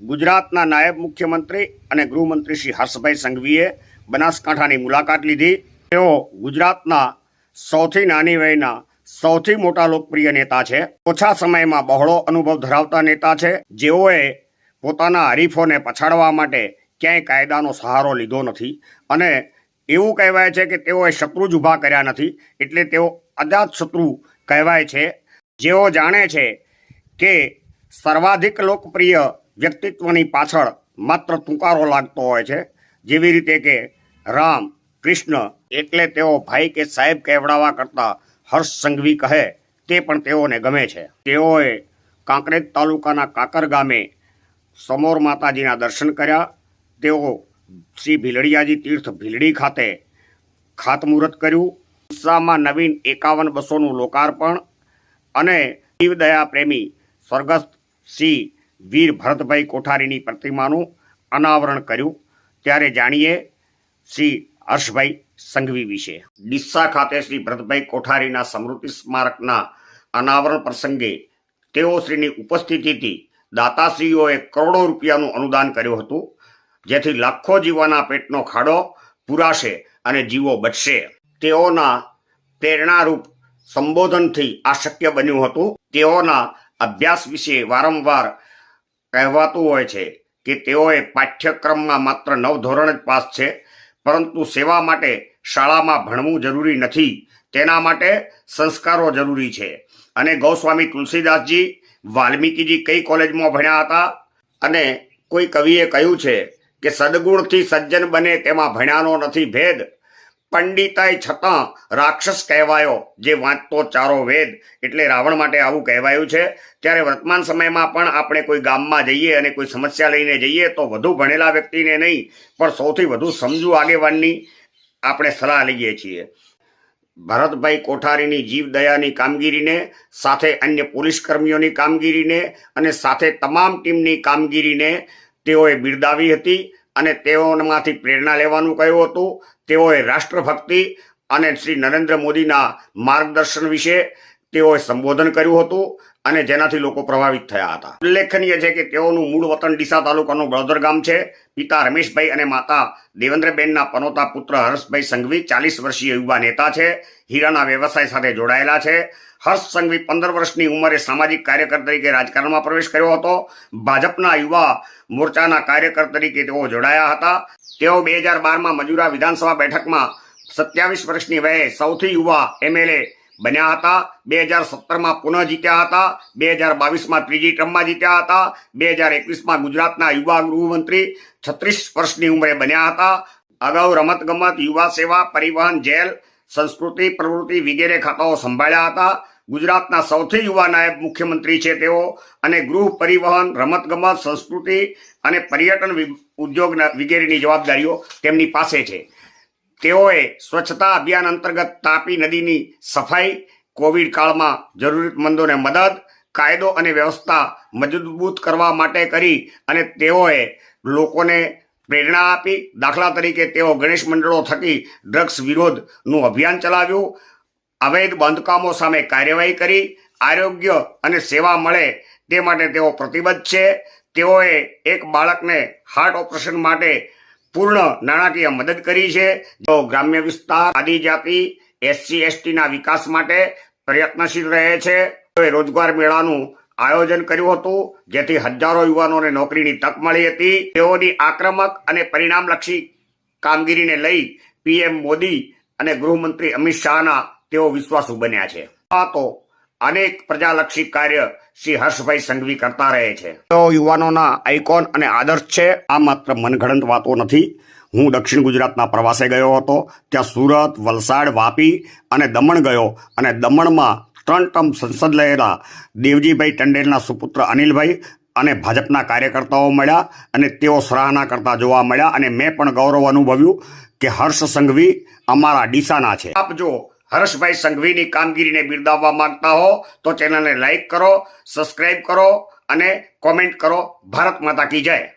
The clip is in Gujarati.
ગુજરાતના નાયબ મુખ્યમંત્રી અને ગૃહમંત્રી શ્રી હર્ષભાઈ સંઘવીએ બનાસકાંઠાની મુલાકાત લીધી. તેઓ ગુજરાતના સૌથી નાની વયના, સૌથી મોટા લોકપ્રિય નેતા છે. ઓછા સમયમાં બહોળો અનુભવ ધરાવતા નેતા છે. જેઓએ પોતાના હરીફોને પછાડવા માટે ક્યાંય કાયદાનો સહારો લીધો નથી અને એવું કહેવાય છે કે તેઓએ શત્રુ જ ઊભા કર્યા નથી એટલે તેઓ અજાત શત્રુ કહેવાય છે. જેઓ જાણે છે કે સર્વાધિક લોકપ્રિય વ્યક્તિત્વની પાછળ માત્ર તુકારો લાગતો હોય છે. જેવી રીતે કે રામ, કૃષ્ણ, એટલે તેઓ ભાઈ કે સાહેબ કહેવડાવવા કરતા હર્ષ સંઘવી કહે, તે પણ તેઓને ગમે છે. તેઓએ કાંકરેજ તાલુકાના કાકર ગામે સમોર માતાજીના દર્શન કર્યા. તેઓ શ્રી ભીલડિયાજી તીર્થ ભીલડી ખાતે ખાતમુહૂર્ત કર્યું. ઉત્સાહમાં નવીન એકાવન બસોનું લોકાર્પણ અને જીવદયા પ્રેમી સ્વર્ગસ્થ શ્રી વીર ભરતભાઈ કોઠારીની પ્રતિમાનું અનાવરણ કર્યું. ત્યારે જાણીએ શ્રી હર્ષભાઈ સંઘવી વિશે. ડિસ્સા ખાતે શ્રી ભરતભાઈ કોઠારીના સ્મૃતિ સ્મારકના અનાવરણ પ્રસંગે તેઓ શ્રીની ઉપસ્થિતિથી દાતાશ્રીઓએ કરોડો રૂપિયાનું અનુદાન કર્યું હતું, જેથી લાખો જીવોના પેટનો ખાડો પૂરાશે અને જીવો બચશે. તેઓના પ્રેરણારૂપ સંબોધનથી આ શક્ય બન્યું હતું. તેઓના અભ્યાસ વિશે વારંવાર કહેવાતું હોય છે કે તેઓએ પાઠ્યક્રમમાં માત્ર નવ ધોરણ જ પાસ છે, પરંતુ સેવા માટે શાળામાં ભણવું જરૂરી નથી. તેના માટે સંસ્કારો જરૂરી છે. અને ગૌસ્વામી તુલસીદાસજી વાલ્મીકીજી કઈ કોલેજમાં ભણ્યા હતા? અને કોઈ કવિએ કહ્યું છે કે સદગુણથી સજ્જન બને તેમાં ભણ્યાનો નથી ભેદ. પંડિતાઈ છતાં રાક્ષસ કહેવાયો, જે વાંચતો ચારો વેદ, એટલે રાવણ માટે આવું કહેવાયું છે. ત્યારે વર્તમાન સમયમાં પણ આપણે કોઈ ગામમાં જઈએ અને કોઈ સમસ્યા લઈને જઈએ, તો વધુ ભણેલા વ્યક્તિને નહીં, પણ સૌથી વધુ સમજુ આગેવાનની આપણે સલાહ લઈએ છીએ. ભરતભાઈ કોઠારીની જીવદયાની કામગીરીને, સાથે અન્ય પોલીસ કર્મીઓની કામગીરીને અને સાથે તમામ ટીમની કામગીરીને તેઓએ બિરદાવી હતી. અને તેઓમાંથી પ્રેરણા લેવાનું કહ્યું હતું. તેઓએ રાષ્ટ્રભક્તિ અને શ્રી નરેન્દ્ર મોદીના માર્ગદર્શન વિશે તેઓએ સંબોધન કર્યું હતું. અને જેનાથી લોકો પ્રભાવિત થયા હતા. ઉલ્લેખનીય છે કે તેઓનું મૂળ વતન ડીસા તાલુકાનું બળોદર ગામ છે. પિતા રમેશભાઈ અને માતા દેવેન્દ્રબેનના પનોતા પુત્ર હર્ષભાઈ સંઘવી ચાલીસ વર્ષીય યુવા નેતા છે. હીરાના વ્યવસાય સાથે જોડાયેલા છે. હર્ષ સંઘવી પંદર વર્ષની ઉંમરે સામાજિક કાર્યકર તરીકે રાજકારણમાં પ્રવેશ કર્યો હતો. ભાજપના યુવા મોરચાના કાર્યકર તરીકે તેઓ જોડાયા હતા. તેઓ બે હજાર બારમાં મજુરા વિધાનસભા બેઠકમાં સત્યાવીસ વર્ષની વયે સૌથી યુવા એમએલએ બન્યા હતા. બે હજાર સત્તરમાં પુનઃ જીત્યા હતા. બે હજાર બાવીસમાં ત્રીજી ટર્મમાં જીત્યા હતા. બે હજાર એકવીસમાં ગુજરાતના યુવા ગૃહમંત્રી છત્રીસ વર્ષની ઉંમરે બન્યા હતા. અગાઉ રમતગમત, યુવા સેવા, પરિવહન, જેલ, સંસ્કૃતિ, પ્રવૃત્તિ વગેરે ખાતાઓ સંભાળ્યા હતા. ગુજરાતના સૌથી યુવા નાયબ મુખ્યમંત્રી છે તેઓ અને ગૃહ પરિવહન, રમતગમત, સંસ્કૃતિ અને પર્યટન વિ- ઉદ્યોગ વગેરેની જવાબદારીઓ તેમની પાસે છે. તેઓએ સ્વચ્છતા અભિયાન અંતર્ગત તાપી નદીની સફાઈ, કોવિડ કાળમાં જરૂરિયાતમંદોને મદદ, કાયદો અને વ્યવસ્થા મજબૂત કરવા માટે કરી અને તેઓએ લોકોને પ્રેરણા આપી. દાખલા તરીકે તેઓ ગણેશ મંડળો થકી ડ્રગ્સ વિરોધનું અભિયાન ચલાવ્યું. અવૈધ બાંધકામો સામે કાર્યવાહી કરી. આરોગ્ય અને સેવા મળે તે માટે તેઓ પ્રતિબદ્ધ છે. તેઓએ એક બાળકને હાર્ટ ઓપરેશન માટે પૂર્ણ નાણાકીય મદદ કરી છે. જો ગ્રામ્ય વિસ્તાર આદિજાતિ એસસી એસટીના વિકાસ માટે પ્રયત્નશીલ રહે છે. રોજગાર મેળાનું આયોજન કર્યું હતું, જેથી હજારો યુવાનોને નોકરીની તક મળી હતી. તેઓની આક્રમક અને પરિણામલક્ષી કામગીરીને લઈ પીએમ મોદી અને ગૃહમંત્રી અમિત શાહના તેઓ વિશ્વાસુ બન્યા છે. આ તો અનેક પ્રજાલક્ષી કાર્ય શ્રી હર્ષભાઈ સંઘવી કરતા રહે છે. તેઓ યુવાનોના આઇકોન અને આદર્શ છે આ માત્ર મનગણંત વાતો નથી. હું દક્ષિણ ગુજરાતના પ્રવાસે ગયો હતો. ત્યાં સુરત વલસાડ વાપી અને દમણ ગયો અને દમણમાં ત્રણ ટર્મ સંસદ લહેરા દેવજીભાઈ ટંડેલના સુપુત્ર અનિલભાઈ અને ભાજપના કાર્યકર્તાઓ મળ્યા અને તેઓ સરાહના કરતા જોવા મળ્યા અને મેં પણ ગૌરવ અનુભવ્યું કે હર્ષ સંઘવી અમારા ડીસાના છે. આપ જો હર્ષભાઈ સંઘવીની કામગીરીને બિરદાવવા માંગતા હો તો ચેનલને લાઈક કરો સબસ્ક્રાઈબ કરો અને કોમેન્ટ કરો. ભારત માતા કી જય.